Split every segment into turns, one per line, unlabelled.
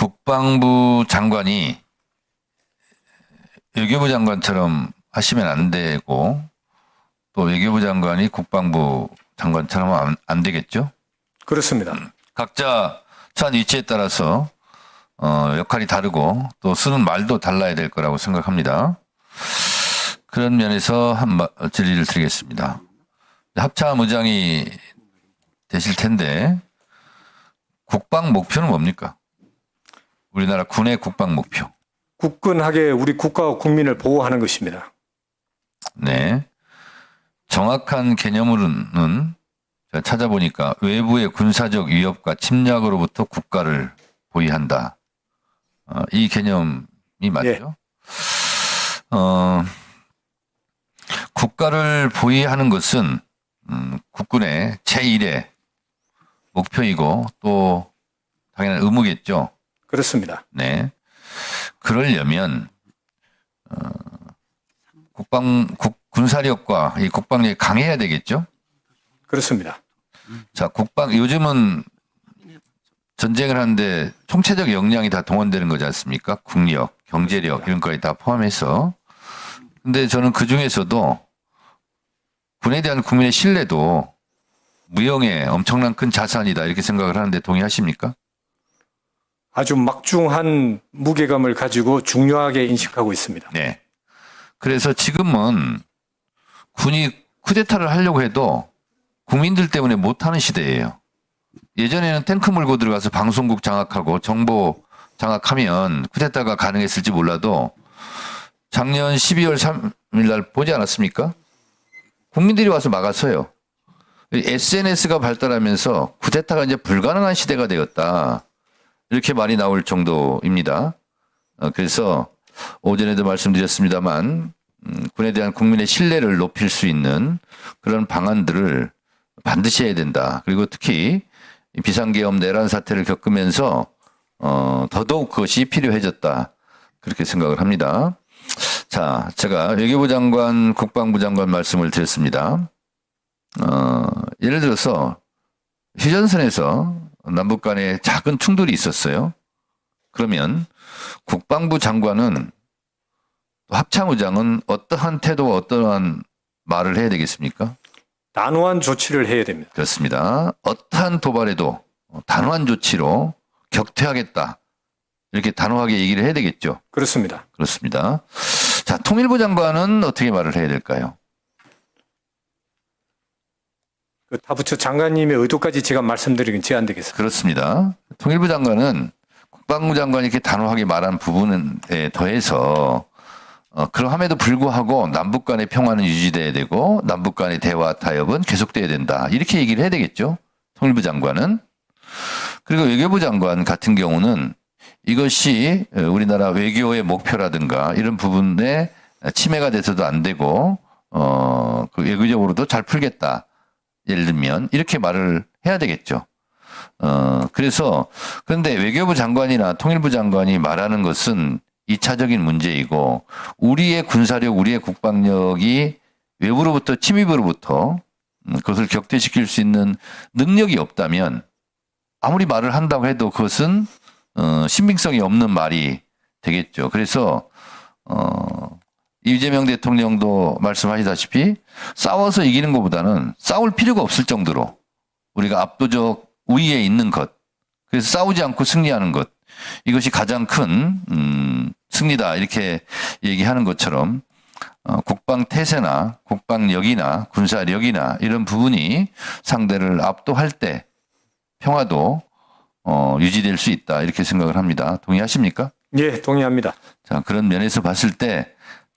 국방부 장관이 외교부 장관처럼 하시면 안 되고 또 외교부 장관이 국방부 장관처럼 안, 안 되겠죠?
그렇습니다.
각자 처한 위치에 따라서 어, 역할이 다르고 또 쓰는 말도 달라야 될 거라고 생각합니다. 그런 면에서 한 마- 질의를 드리겠습니다. 합참 의장이 되실 텐데 국방 목표는 뭡니까? 우리나라 군의 국방 목표.
굳건하게 우리 국가와 국민을 보호하는 것입니다.
네. 정확한 개념으로는 제가 찾아보니까 외부의 군사적 위협과 침략으로부터 국가를 보위한다. 어, 이 개념이 맞죠? 어, 국가를 보위하는 것은 음, 국군의 제1의 목표이고 또 당연한 의무겠죠.
그렇습니다.
네. 그러려면 어, 국방 국 군사력과 이 국방력이 강해야 되겠죠.
그렇습니다.
자, 국방 요즘은 전쟁을 하는데 총체적 역량이 다 동원되는 거지 않습니까? 국력, 경제력 이런 거에 다 포함해서. 근데 저는 그 중에서도 군에 대한 국민의 신뢰도 무형의 엄청난 큰 자산이다 이렇게 생각을 하는데 동의하십니까?
아주 막중한 무게감을 가지고 중요하게 인식하고 있습니다.
네. 그래서 지금은 군이 쿠데타를 하려고 해도 국민들 때문에 못하는 시대예요. 예전에는 탱크 몰고 들어가서 방송국 장악하고 정보 장악하면 쿠데타가 가능했을지 몰라도 작년 12월 3일 날 보지 않았습니까? 국민들이 와서 막았어요. SNS가 발달하면서 쿠데타가 이제 불가능한 시대가 되었다. 이렇게 말이 나올 정도입니다. 어, 그래서 오전에도 말씀드렸습니다만 음, 군에 대한 국민의 신뢰를 높일 수 있는 그런 방안들을 반드시 해야 된다. 그리고 특히 이 비상계엄 내란 사태를 겪으면서 어, 더더욱 그것이 필요해졌다. 그렇게 생각을 합니다. 자, 제가 외교부 장관, 국방부 장관 말씀을 드렸습니다. 어, 예를 들어서 휴전선에서 남북 간에 작은 충돌이 있었어요. 그러면 국방부 장관은 또 합참의장은 어떠한 태도와 어떠한 말을 해야 되겠습니까?
단호한 조치를 해야 됩니다.
그렇습니다. 어떠한 도발에도 단호한 조치로 격퇴하겠다. 이렇게 단호하게 얘기를 해야 되겠죠.
그렇습니다.
그렇습니다. 자, 통일부 장관은 어떻게 말을 해야 될까요?
그 타부처 장관님의 의도까지 제가 말씀드리긴 제한되겠습니다.
그렇습니다. 통일부 장관은 국방부 장관이 이렇게 단호하게 말한 부분에 더해서 어, 그러함에도 불구하고 남북 간의 평화는 유지돼야 되고 남북 간의 대화 타협은 계속돼야 된다. 이렇게 얘기를 해야 되겠죠. 통일부 장관은. 그리고 외교부 장관 같은 경우는 이것이 우리나라 외교의 목표라든가 이런 부분에 침해가 돼서도 안 되고 어, 그 외교적으로도 잘 풀겠다. 예를 들면 이렇게 말을 해야 되겠죠. 어, 그래서 그런데 외교부 장관이나 통일부 장관이 말하는 것은 이차적인 문제이고 우리의 군사력, 우리의 국방력이 외부로부터 침입으로부터 음, 그것을 격퇴시킬 수 있는 능력이 없다면 아무리 말을 한다고 해도 그것은 어, 신빙성이 없는 말이 되겠죠. 그래서 어, 이재명 대통령도 말씀하시다시피 싸워서 이기는 것보다는 싸울 필요가 없을 정도로 우리가 압도적 우위에 있는 것, 그래서 싸우지 않고 승리하는 것, 이것이 가장 큰 음, 승리다 이렇게 얘기하는 것처럼 어, 국방 태세나 국방력이나 군사력이나 이런 부분이 상대를 압도할 때 평화도 어, 유지될 수 있다 이렇게 생각을 합니다. 동의하십니까?
예, 동의합니다.
자, 그런 면에서 봤을 때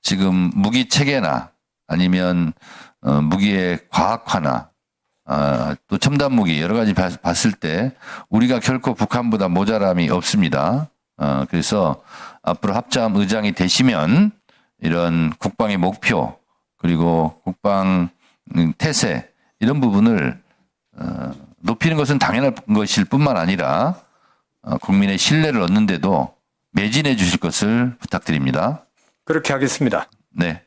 지금 무기 체계나 아니면 어, 무기의 과학화나 아, 또 첨단 무기 여러 가지 봐- 봤을 때 우리가 결코 북한보다 모자람이 없습니다. 어, 그래서 앞으로 합참 의장이 되시면 이런 국방의 목표 그리고 국방 음, 태세 이런 부분을 어, 높이는 것은 당연한 것일 뿐만 아니라 어, 국민의 신뢰를 얻는데도 매진해 주실 것을 부탁드립니다.
그렇게 하겠습니다.
네.